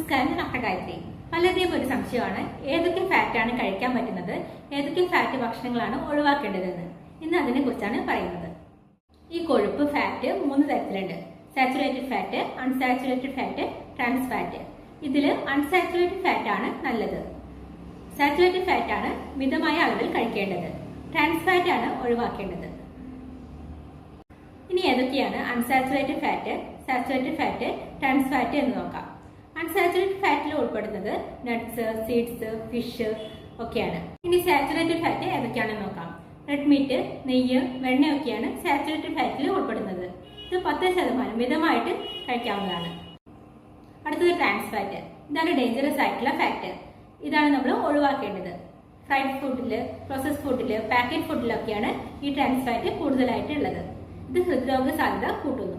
നമസ്കാരം ഡോക്ടർ ഗായത്രി. പലരുടെയും ഒരു സംശയമാണ് ഏതൊക്കെ ഫാറ്റാണ് കഴിക്കാൻ പറ്റുന്നത് ഏതൊക്കെ ഫാറ്റ് ഭക്ഷണങ്ങളാണ് ഒഴിവാക്കേണ്ടതെന്ന്. ഇന്ന് അതിനെ കുറിച്ചാണ് പറയുന്നത്. ഈ കൊഴുപ്പ് ഫാറ്റ് മൂന്ന് തരത്തിലുണ്ട്. Saturated fat unsaturated fat trans fat ഇതിൽ അൺസാച്ചുറേറ്റഡ് ഫാറ്റ് ആണ് നല്ലത്. സാച്ചുറേറ്റഡ് ഫാറ്റ് ആണ് മിതമായ അളവിൽ കഴിക്കേണ്ടത്. ട്രാൻസ് ഫാറ്റ് ആണ് ഒഴിവാക്കേണ്ടത്. ഇനി ഏതൊക്കെയാണ് unsaturated fat saturated fat trans fat എന്ന് നോക്കാം. അൺസാച്ചുറേറ്റഡ് ഫാറ്റിൽ ഉൾപ്പെടുന്നത് നട്ട്സ് സീഡ്സ് ഫിഷ് ഒക്കെയാണ്. ഇനി സാച്ചുറേറ്റഡ് ഫാറ്റ് ഏതൊക്കെയാണെന്ന് നോക്കാം. റെഡ് മീറ്റ് നെയ്യ് വെണ്ണയൊക്കെയാണ് സാച്ചുറേറ്റഡ് ഫാറ്റിൽ ഉൾപ്പെടുന്നത്. ഇത് പത്ത് ശതമാനം മിതമായിട്ട് കഴിക്കാവുന്നതാണ്. അടുത്തത് ട്രാൻസ് ഫാറ്റ് ഇതാണ് ഡേഞ്ചറസ് ആയിട്ടുള്ള ഫാറ്റ് ഇതാണ് നമ്മൾ ഒഴിവാക്കേണ്ടത്. ഫ്രൈഡ് ഫുഡിൽ പ്രോസസ് ഫുഡിൽ പാക്കറ്റ് ഫുഡിലൊക്കെയാണ് ഈ ട്രാൻസ് ഫാറ്റ് കൂടുതലായിട്ട് ഉള്ളത് ഇത് ഹൃദ്രോഗ സാധ്യത കൂട്ടുന്നു.